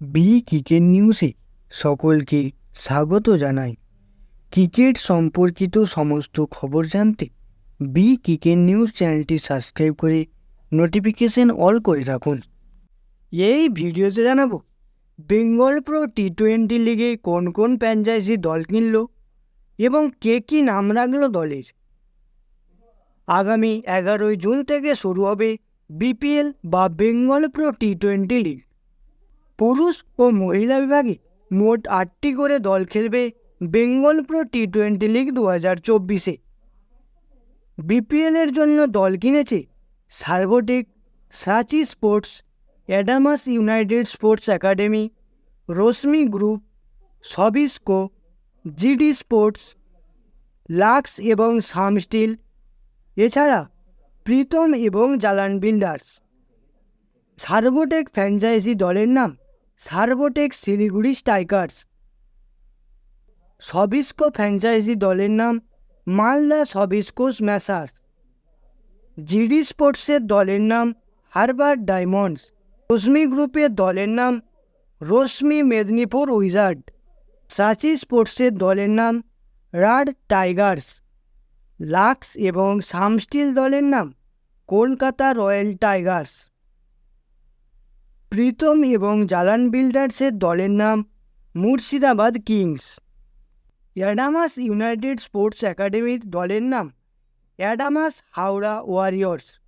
B cricket নিউজে সকলকে স্বাগত জানাই। ক্রিকেট সম্পর্কিত সমস্ত খবর জানতে বি ক্রিকেট নিউজ চ্যানেলটি সাবস্ক্রাইব করে নোটিফিকেশন অল করে রাখুন। এই ভিডিওতে জানাব, বেঙ্গল প্রো টি টোয়েন্টি লিগে কোন কোন ফ্র্যাঞ্চাইজি দল কিনল এবং কে কী নাম রাখল দলের? আগামী এগারোই জুন থেকে শুরু হবে বিপিএল বা Bengal pro T twenty league. পুরুষ ও মহিলা বিভাগে মোট আটটি করে দল খেলবে Bengal pro T twenty league দু হাজার চব্বিশে। বিপিএলের জন্য দল কিনেছে Servotech Sachi sports, Adamas United sports academy Rashmi group, Sobisco, GD sports, Lux এবং স্টিল, এছাড়া প্রীতম এবং জালান বিল্ডার্স। সার্ভোটেক ফ্র্যাঞ্চাইজি দলের নাম সার্ভোটেক শিলিগুড়ি স্ট্রাইকার্স। সবিস্কো ফ্র্যাঞ্চাইজি দলের নাম মালদা সবিস্কো স্ম্যাশার জিডি স্পোর্টসের দলের নাম হারবার ডায়মন্ডস। রশ্মি গ্রুপের দলের নাম রশ্মি মেদিনীপুর উইজার্ড। সাচি স্পোর্টসের দলের নাম রাড টাইগার্স। লাক্স এবং সামস্টিল দলের নাম কলকাতা রয়্যাল টাইগার্স। প্রীতম এবং জালান বিল্ডার্সের দলের নাম Murshidabad kings. Adamas United sports একাডেমির দলের নাম অ্যাডামাস হাওড়া ওয়ারিয়র্স।